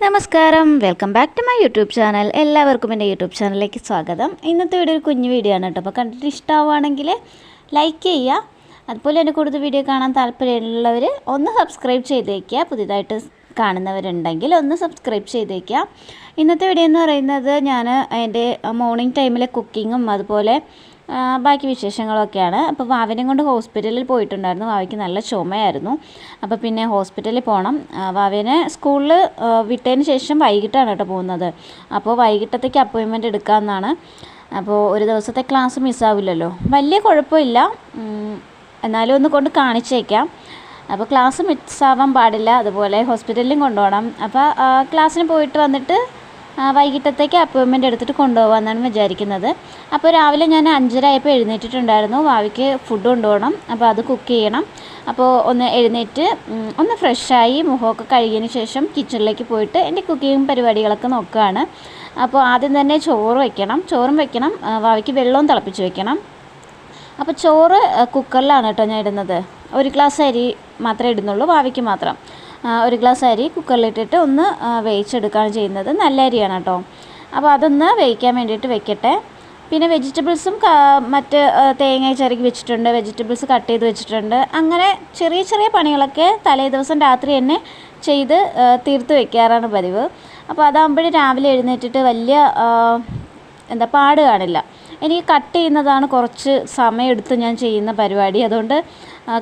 നമസ്കാരം. Welcome back to my YouTube channel എല്ലാവർക്കും എന്റെ യൂട്യൂബ് ചാനലിലേക്ക് സ്വാഗതം. ഇന്നത്തെ വീഡിയോ ഒരു കുഞ്ഞു വീഡിയോ ആണ് കേട്ടോ. അപ്പോൾ കണ്ടിട്ട് ഇഷ്ടമാവുകയാണെങ്കിൽ ലൈക്ക് ചെയ്യുക. അതുപോലെ എന്റെ കൂടുതൽ വീഡിയോ കാണാൻ താല്പര്യമുള്ളവർ ഒന്ന് സബ്സ്ക്രൈബ് ചെയ്തേക്കുക പുതിയതായിട്ട് കാണുന്നവരുണ്ടെങ്കിൽ ഒന്ന് സബ്സ്ക്രൈബ് ചെയ്തേക്കുക ഇന്നത്തെ വീഡിയോ എന്ന് പറയുന്നത് ഞാൻ എന്റെ മോർണിംഗ് ടൈമിലെ കുക്കിങ്ങും അതുപോലെ ബാക്കി വിശേഷങ്ങളൊക്കെയാണ്. അപ്പോൾ വാവിനെയും കൊണ്ട് ഹോസ്പിറ്റലിൽ പോയിട്ടുണ്ടായിരുന്നു. വാവയ്ക്ക് നല്ല ചുമയായിരുന്നു. അപ്പോൾ പിന്നെ ഹോസ്പിറ്റലിൽ പോകണം വാവിനെ സ്കൂളിൽ വിട്ടതിന് ശേഷം വൈകിട്ടാണ് കേട്ടോ പോകുന്നത്. അപ്പോൾ വൈകിട്ടത്തേക്ക് അപ്പോയിൻമെന്റ് എടുക്കാമെന്നാണ് അപ്പോൾ ഒരു ദിവസത്തെ ക്ലാസ് മിസ്സാവില്ലല്ലോ. വലിയ കുഴപ്പമില്ല. എന്നാലും ഒന്ന് കൊണ്ട് കാണിച്ചേക്കാം. അപ്പോൾ ക്ലാസ് മിസ്സാവാൻ പാടില്ല. അതുപോലെ ഹോസ്പിറ്റലിലും കൊണ്ടുപോകണം. അപ്പോൾ ക്ലാസ്സിന് പോയിട്ട് വന്നിട്ട് വൈകിട്ടത്തേക്ക് അപ്പോയിൻമെന്റ് എടുത്തിട്ട് കൊണ്ടുപോകാമെന്നാണ് വിചാരിക്കുന്നത്. അപ്പോൾ രാവിലെ ഞാൻ അഞ്ചര ആയപ്പോൾ എഴുന്നേറ്റിട്ടുണ്ടായിരുന്നു. ഭാവിക്ക് ഫുഡ് കൊണ്ടുപോകണം. അപ്പോൾ അത് കുക്ക് ചെയ്യണം. അപ്പോൾ ഒന്ന് എഴുന്നേറ്റ് ഒന്ന് ഫ്രഷായി മുഖമൊക്കെ കഴുകിയതിന് ശേഷം കിച്ചണിലേക്ക് പോയിട്ട് എന്റെ കുക്കിംഗ് പരിപാടികളൊക്കെ നോക്കുകയാണ് അപ്പോൾ ആദ്യം തന്നെ ചോറ് വയ്ക്കണം ചോറും വയ്ക്കണം വാവിക്ക് വെള്ളവും തിളപ്പിച്ച് വയ്ക്കണം അപ്പോൾ ചോറ് കുക്കറിലാണ് കേട്ടോ ഞാൻ ഇടുന്നത്. ഒരു ഗ്ലാസ് അരി മാത്രമേ ഇടുന്നുള്ളൂ. വാവിക്ക് മാത്രം. ഒരു ഗ്ലാസ് അരി കുക്കറിലിട്ടിട്ട് ഒന്ന് വേവിച്ചെടുക്കുകയാണ് ചെയ്യുന്നത്. നല്ല അരിയാണ് കേട്ടോ. അപ്പോൾ അതൊന്ന് വേവിക്കാൻ വേണ്ടിയിട്ട് വെക്കട്ടെ. പിന്നെ വെജിറ്റബിൾസും മറ്റ് തേങ്ങ ചിരകി വെച്ചിട്ടുണ്ട്. വെജിറ്റബിൾസ് കട്ട് ചെയ്ത് വെച്ചിട്ടുണ്ട്. അങ്ങനെ ചെറിയ ചെറിയ പണികളൊക്കെ തലേ ദിവസം രാത്രി തന്നെ ചെയ്ത് തീർത്ത് വെക്കാറാണ് പതിവ്. അപ്പോൾ അതാകുമ്പോഴേ രാവിലെ എഴുന്നേറ്റിട്ട് വലിയ എന്താ പാട് കാണില്ല. എനിക്ക് കട്ട് ചെയ്യുന്നതാണ് കുറച്ച് സമയമെടുത്ത് ഞാൻ ചെയ്യുന്ന പരിപാടി. അതുകൊണ്ട്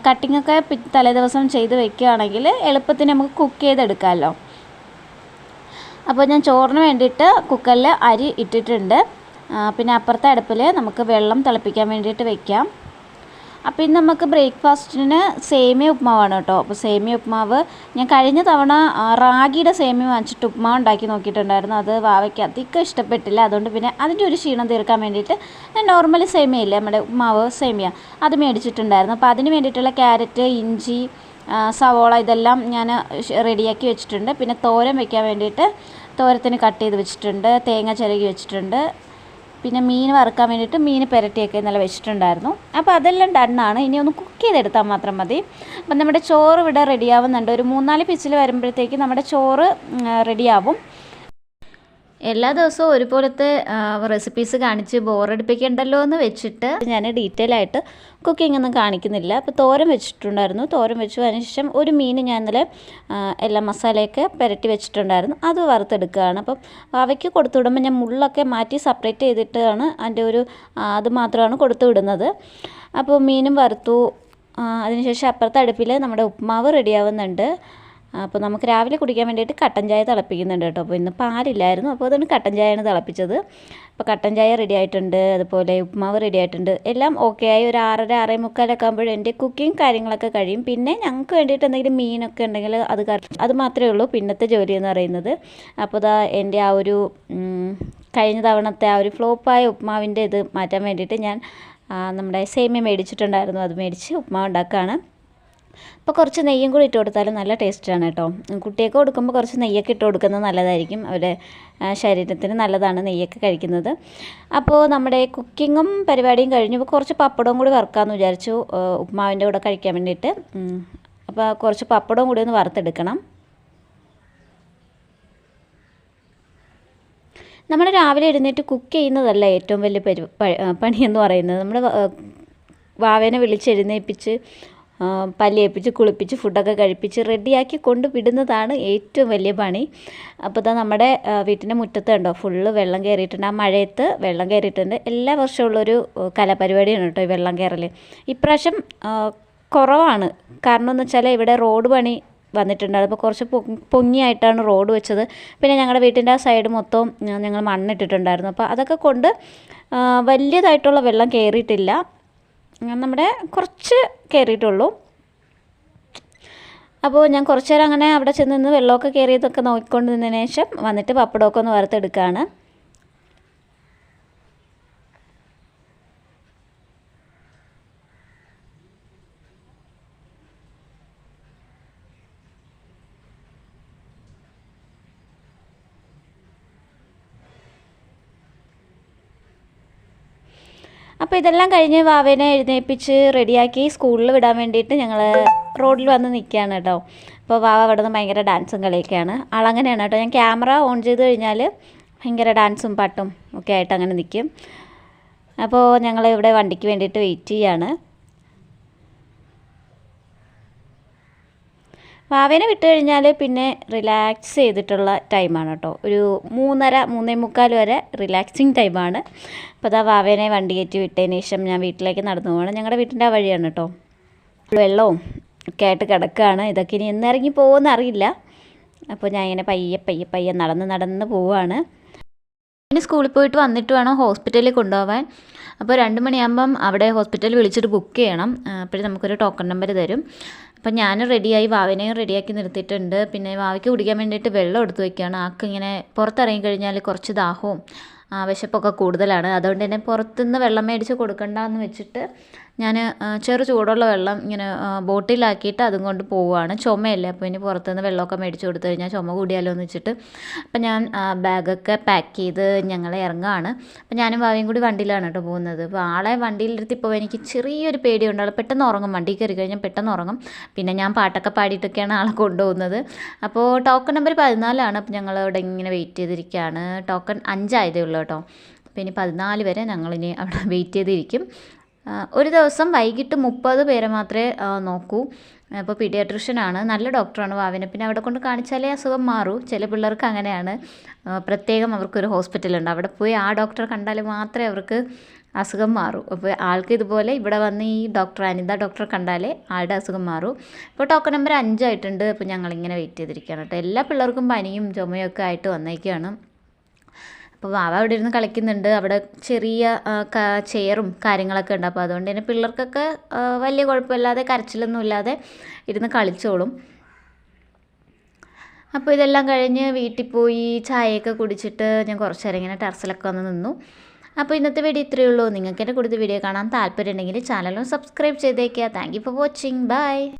കട്ടിങ്ങൊക്കെ തലേ ദിവസം ചെയ്ത് വെക്കുകയാണെങ്കിൽ എളുപ്പത്തിന് നമുക്ക് കുക്ക് ചെയ്തെടുക്കാമല്ലോ അപ്പോൾ ഞാൻ ചോറിന് വേണ്ടിയിട്ട് കുക്കറിൽ അരി ഇട്ടിട്ടുണ്ട്. പിന്നെ അപ്പുറത്തെ അടുപ്പിൽ നമുക്ക് വെള്ളം തിളപ്പിക്കാൻ വേണ്ടിയിട്ട് വെക്കാം. അപ്പോൾ ഇന്ന് നമുക്ക് ബ്രേക്ക്ഫാസ്റ്റിന് സേമിയ ഉപ്മാവാണ് കേട്ടോ. അപ്പോൾ സേമിയ ഉപ്മാവ് ഞാൻ കഴിഞ്ഞ തവണ റാഗിയുടെ സേമിയ വാങ്ങിച്ചിട്ട് ഉപ്മാവ് ഉണ്ടാക്കി നോക്കിയിട്ടുണ്ടായിരുന്നു. അത് വാവയ്ക്ക് അധികം ഇഷ്ടപ്പെട്ടില്ല. അതുകൊണ്ട് പിന്നെ അതിന്റെ ഒരു ക്ഷീണം തീർക്കാൻ വേണ്ടിയിട്ട് ഞാൻ നോർമലി സേമിയ ഇല്ലേ നമ്മുടെ ഉപ്മാവ് സേമിയ അത് മേടിച്ചിട്ടുണ്ടായിരുന്നു. അപ്പോൾ അതിന് വേണ്ടിയിട്ടുള്ള ക്യാരറ്റ് ഇഞ്ചി സവോള ഇതെല്ലാം ഞാൻ റെഡിയാക്കി വെച്ചിട്ടുണ്ട്. പിന്നെ തോരൻ വയ്ക്കാൻ വേണ്ടിയിട്ട് തോരത്തിന് കട്ട് ചെയ്ത് വെച്ചിട്ടുണ്ട്. തേങ്ങ ചിരകി വെച്ചിട്ടുണ്ട്. പിന്നെ മീൻ വറുക്കാൻ വേണ്ടിയിട്ട് മീൻ പുരട്ടിയൊക്കെ ഇന്നലെ വെച്ചിട്ടുണ്ടായിരുന്നു. അപ്പോൾ അതെല്ലാം ഡണ്ണാണ്. ഇനി ഒന്ന് കുക്ക് ചെയ്തെടുത്താൽ മാത്രം മതി. അപ്പം നമ്മുടെ ചോറ് ഇവിടെ റെഡിയാവുന്നുണ്ട് ഒരു മൂന്നാൽ പിച്ചിൽ വരുമ്പോഴത്തേക്ക് നമ്മുടെ ചോറ് റെഡിയാവും എല്ലാ ദിവസവും ഒരുപോലത്തെ റെസിപ്പീസ് കാണിച്ച് ബോറടിപ്പിക്കണ്ടല്ലോ എന്ന് വെച്ചിട്ട് ഞാൻ ഡീറ്റെയിൽ ആയിട്ട് കുക്കിംഗ് ഒന്നും കാണിക്കുന്നില്ല. അപ്പോൾ തോരൻ വെച്ചിട്ടുണ്ടായിരുന്നു. തോരൻ വെച്ചു അതിനുശേഷം ഒരു മീൻ ഞാൻ ഇന്നലെ എല്ലാ മസാലയൊക്കെ പുരട്ടി വെച്ചിട്ടുണ്ടായിരുന്നു. അത് വറുത്തെടുക്കുകയാണ്. അപ്പം അവയ്ക്ക് കൊടുത്തു വിടുമ്പോൾ ഞാൻ മുള്ളൊക്കെ മാറ്റി സെപ്പറേറ്റ് ചെയ്തിട്ടാണ് അതിന്റെ ഒരു അത് മാത്രമാണ് കൊടുത്തു വിടുന്നത്. അപ്പോൾ മീനും വറുത്തു. അതിനുശേഷം അപ്പുറത്തെ അടുപ്പിൽ നമ്മുടെ ഉപ്മാവ് റെഡിയാവുന്നുണ്ട് അപ്പോൾ നമുക്ക് രാവിലെ കുടിക്കാൻ വേണ്ടിയിട്ട് കട്ടൻ ചായ തിളപ്പിക്കുന്നുണ്ട് കേട്ടോ. അപ്പോൾ ഇന്ന് പാലില്ലായിരുന്നു. അപ്പോൾ അതുകൊണ്ട് കട്ടൻ ചായയാണ് തിളപ്പിച്ചത്. അപ്പോൾ കട്ടൻ ചായ റെഡി ആയിട്ടുണ്ട്. അതുപോലെ ഉപ്മാവ് റെഡി ആയിട്ടുണ്ട്. എല്ലാം ഓക്കെ ആയി. ഒരു ആറര ആറേ മുക്കാലൊക്കെ ആകുമ്പോഴും എന്റെ കുക്കിങ് കാര്യങ്ങളൊക്കെ കഴിയും. പിന്നെ ഞങ്ങൾക്ക് വേണ്ടിയിട്ട് എന്തെങ്കിലും മീനൊക്കെ ഉണ്ടെങ്കിൽ അത് അത് മാത്രമേ ഉള്ളൂ. പിന്നത്തെ ജോലി എന്ന് പറയുന്നത്. അപ്പോൾ ദാ എന്റെ ആ ഒരു കഴിഞ്ഞ തവണത്തെ ആ ഒരു ഫ്ലോപ്പായ ഉപ്മാവിന്റെ ഇത് മാറ്റാൻ വേണ്ടിയിട്ട് ഞാൻ നമ്മുടെ സേമിയ മേടിച്ചിട്ടുണ്ടായിരുന്നു. അത് മേടിച്ച് ഉപ്മാവ് ഉണ്ടാക്കുകയാണ്. അപ്പോൾ കുറച്ച് നെയ്യും കൂടി ഇട്ട് കൊടുത്താലും നല്ല ടേസ്റ്റാണ് കേട്ടോ. കുട്ടിയൊക്കെ കൊടുക്കുമ്പോൾ കുറച്ച് നെയ്യൊക്കെ ഇട്ട് കൊടുക്കുന്നത് നല്ലതായിരിക്കും. അവരുടെ ശരീരത്തിന് നല്ലതാണ് നെയ്യൊക്കെ കഴിക്കുന്നത്. അപ്പോൾ നമ്മുടെ കുക്കിങ്ങും പരിപാടിയും കഴിഞ്ഞു. അപ്പോൾ കുറച്ച് പപ്പടവും കൂടി വറുക്കാമെന്ന് വിചാരിച്ചു. ഉപ്മാവിന്റെ കൂടെ കഴിക്കാൻ വേണ്ടിയിട്ട്. അപ്പോൾ കുറച്ച് പപ്പടവും കൂടി ഒന്ന് വറുത്തെടുക്കണം. നമ്മൾ രാവിലെ എഴുന്നേറ്റ് കുക്ക് ചെയ്യുന്നതല്ല ഏറ്റവും വലിയ പരി പണിയെന്ന് പറയുന്നത്. നമ്മൾ വാവേനെ വിളിച്ചെഴുന്നേൽപ്പിച്ച് പല്ലേപ്പിച്ച് കുളിപ്പിച്ച് ഫുഡൊക്കെ കഴിപ്പിച്ച് റെഡിയാക്കി കൊണ്ട് വിടുന്നതാണ് ഏറ്റവും വലിയ പണി. അപ്പോൾ ഇതാ നമ്മുടെ വീട്ടിന്റെ മുറ്റത്ത് കണ്ടോ ഫുള്ള് വെള്ളം കയറിയിട്ടുണ്ട്. ആ മഴയത്ത് വെള്ളം കയറിയിട്ടുണ്ട്. എല്ലാ വർഷവും ഉള്ളൊരു കലാപരിപാടിയാണ് കേട്ടോ ഈ വെള്ളം കയറൽ ഇപ്രാവശ്യം കുറവാണ്. കാരണം എന്ന് വെച്ചാൽ ഇവിടെ റോഡ് പണി വന്നിട്ടുണ്ട് അപ്പോൾ കുറച്ച് പൊങ്ങി പൊങ്ങിയായിട്ടാണ് റോഡ് വെച്ചത്. പിന്നെ ഞങ്ങളുടെ വീട്ടിന്റെ ആ സൈഡ് മൊത്തം ഞങ്ങൾ മണ്ണിട്ടിട്ടുണ്ടായിരുന്നു. അപ്പോൾ അതൊക്കെ കൊണ്ട് വലിയതായിട്ടുള്ള വെള്ളം കയറിയിട്ടില്ല. നമ്മുടെ കുറച്ച് കയറിയിട്ടുള്ളൂ അപ്പോൾ ഞാൻ കുറച്ച് നേരം അങ്ങനെ അവിടെ ചെന്ന് നിന്ന് വെള്ളമൊക്കെ കയറിയതൊക്കെ നോക്കിക്കൊണ്ട് നിന്നതിന് ശേഷം വന്നിട്ട് പപ്പടമൊക്കെ ഒന്ന് വറുത്തെടുക്കുകയാണ് അപ്പോൾ ഇതെല്ലാം കഴിഞ്ഞ് വാവേനെ എഴുന്നേൽപ്പിച്ച് റെഡിയാക്കി സ്കൂളിൽ വിടാൻ വേണ്ടിയിട്ട് ഞങ്ങൾ റോഡിൽ വന്ന് നിൽക്കുകയാണ് കേട്ടോ. അപ്പോൾ വാവ അവിടെ നിന്ന് ഭയങ്കര ഡാൻസും കളിയൊക്കെയാണ്. ആളങ്ങനെയാണ് കേട്ടോ. ഞാൻ ക്യാമറ ഓൺ ചെയ്ത് കഴിഞ്ഞാൽ ഭയങ്കര ഡാൻസും പാട്ടും ഒക്കെ ആയിട്ട് അങ്ങനെ നിൽക്കും അപ്പോൾ ഞങ്ങൾ ഇവിടെ വണ്ടിക്ക് വേണ്ടിയിട്ട് വെയിറ്റ് ചെയ്യാണ്. വാവേനെ വിട്ട് കഴിഞ്ഞാൽ പിന്നെ റിലാക്സ് ചെയ്തിട്ടുള്ള ടൈമാണ് കേട്ടോ ഒരു മൂന്നര മൂന്നേ മുക്കാൽ വരെ റിലാക്സിങ് ടൈമാണ് അപ്പോൾ അതാ വാവേനെ വണ്ടി കയറ്റി വിട്ടതിന് ശേഷം ഞാൻ വീട്ടിലേക്ക് നടന്നു പോകണം ഞങ്ങളുടെ വീട്ടിന്റെ ആ വഴിയാണ് കേട്ടോ വെള്ളവും ഒക്കെ ആയിട്ട് കിടക്കുകയാണ് ഇതൊക്കെ ഇനി എന്നിറങ്ങി പോകുമെന്ന് അറിയില്ല. അപ്പോൾ ഞാൻ ഇങ്ങനെ പയ്യെ പയ്യെ പയ്യെ നടന്ന് നടന്ന് പോവുകയാണ് പിന്നെ സ്കൂളിൽ പോയിട്ട് വന്നിട്ട് വേണം ഹോസ്പിറ്റലിൽ കൊണ്ടുപോകാൻ അപ്പോൾ രണ്ട് മണിയാകുമ്പം അവിടെ ഹോസ്പിറ്റലിൽ വിളിച്ചിട്ട് ബുക്ക് ചെയ്യണം. അപ്പോഴേ നമുക്കൊരു ടോക്കൺ നമ്പർ തരും. അപ്പം ഞാൻ റെഡിയായി വാവിനെയും റെഡിയാക്കി നിർത്തിയിട്ടുണ്ട്. പിന്നെ വാവയ്ക്ക് കുടിക്കാൻ വേണ്ടിയിട്ട് വെള്ളം എടുത്തു വയ്ക്കുകയാണ് ആൾക്ക് ഇങ്ങനെ പുറത്തിറങ്ങി കഴിഞ്ഞാൽ കുറച്ച് ദാഹവും വിശപ്പൊക്കെ കൂടുതലാണ്. അതുകൊണ്ട് തന്നെ പുറത്തുനിന്ന് വെള്ളം മേടിച്ച് കൊടുക്കണ്ടെന്ന് വെച്ചിട്ട് ഞാൻ ചെറു ചൂടുള്ള വെള്ളം ഇങ്ങനെ ബോട്ടിലാക്കിയിട്ട് അതും കൊണ്ട് പോവുകയാണ് ചുമയല്ലേ അപ്പോൾ ഇനി പുറത്തുനിന്ന് വെള്ളമൊക്കെ മേടിച്ച് കൊടുത്തു കഴിഞ്ഞാൽ ചുമ കൂടിയാലോ എന്ന് വെച്ചിട്ട്. അപ്പം ഞാൻ ബാഗൊക്കെ പാക്ക് ചെയ്ത് ഞങ്ങൾ ഇറങ്ങുകയാണ് അപ്പം ഞാനും ഭാവിയും കൂടി വണ്ടിയിലാണ് കേട്ടോ പോകുന്നത്. അപ്പോൾ ആളെ വണ്ടിയിലെടുത്ത് ഇപ്പോൾ എനിക്ക് ചെറിയൊരു പേടിയുണ്ട്. ആൾ പെട്ടെന്ന് ഉറങ്ങും. വണ്ടി കയറി കഴിഞ്ഞാൽ പെട്ടെന്ന് ഉറങ്ങും. പിന്നെ ഞാൻ പാട്ടൊക്കെ പാടിയിട്ടൊക്കെയാണ് ആളെ കൊണ്ടുപോകുന്നത്. അപ്പോൾ ടോക്കൺ നമ്പർ പതിനാലാണ്. അപ്പോൾ ഞങ്ങൾ അവിടെ ഇങ്ങനെ വെയിറ്റ് ചെയ്തിരിക്കുകയാണ്. ടോക്കൺ അഞ്ചായതേ ഉള്ളൂ കേട്ടോ. അപ്പോൾ ഇനി പതിനാല് വരെ ഞങ്ങളിനി അവിടെ വെയിറ്റ് ചെയ്തിരിക്കും. ഒരു ദിവസം വൈകിട്ട് മുപ്പത് പേരെ മാത്രമേ നോക്കൂ. അപ്പോൾ പീഡിയാട്രിഷ്യനാണ് നല്ല ഡോക്ടറാണ് വാവിനെ. പിന്നെ അവിടെ കൊണ്ട് കാണിച്ചാലേ അസുഖം മാറൂ. ചില പിള്ളേർക്ക് അങ്ങനെയാണ്. പ്രത്യേകം അവർക്കൊരു ഹോസ്പിറ്റലുണ്ട്. അവിടെ പോയി ആ ഡോക്ടറെ കണ്ടാൽ മാത്രമേ അവർക്ക് അസുഖം മാറൂ. അപ്പോൾ ആൾക്ക് ഇതുപോലെ ഇവിടെ വന്ന് ഈ ഡോക്ടർ അനിത ഡോക്ടറെ കണ്ടാലേ ആളുടെ അസുഖം മാറൂ. ഇപ്പോൾ ടോക്കൺ നമ്പർ അഞ്ചായിട്ടുണ്ട് അപ്പോൾ ഞങ്ങളിങ്ങനെ വെയിറ്റ് ചെയ്തിരിക്കുകയാണ് കേട്ടോ. എല്ലാ പിള്ളേർക്കും പനിയും ചുമയൊക്കെ ആയിട്ട് വന്നേക്കാണ് അപ്പോൾ വാവ അവിടെ ഇരുന്ന് കളിക്കുന്നുണ്ട്. അവിടെ ചെറിയ ചെയറും കാര്യങ്ങളൊക്കെ ഉണ്ട്. അപ്പോൾ അതുകൊണ്ട് തന്നെ പിള്ളേർക്കൊക്കെ വലിയ കുഴപ്പമില്ലാതെ കരച്ചിലൊന്നും ഇല്ലാതെ ഇരുന്ന് കളിച്ചോളും. അപ്പോൾ ഇതെല്ലാം കഴിഞ്ഞ് വീട്ടിൽ പോയി ചായയൊക്കെ കുടിച്ചിട്ട് ഞാൻ കുറച്ച് നേരം ഇങ്ങനെ ടെറസിലൊക്കെ വന്ന് നിന്നു. അപ്പോൾ ഇന്നത്തെ വീഡിയോ ഇത്രയേ ഉള്ളൂ. നിങ്ങൾക്ക് എന്റെ കൂടുതൽ വീഡിയോ കാണാൻ താല്പര്യം ഉണ്ടെങ്കിൽ ചാനലും സബ്സ്ക്രൈബ് ചെയ്തേക്കുക thank you for watching bye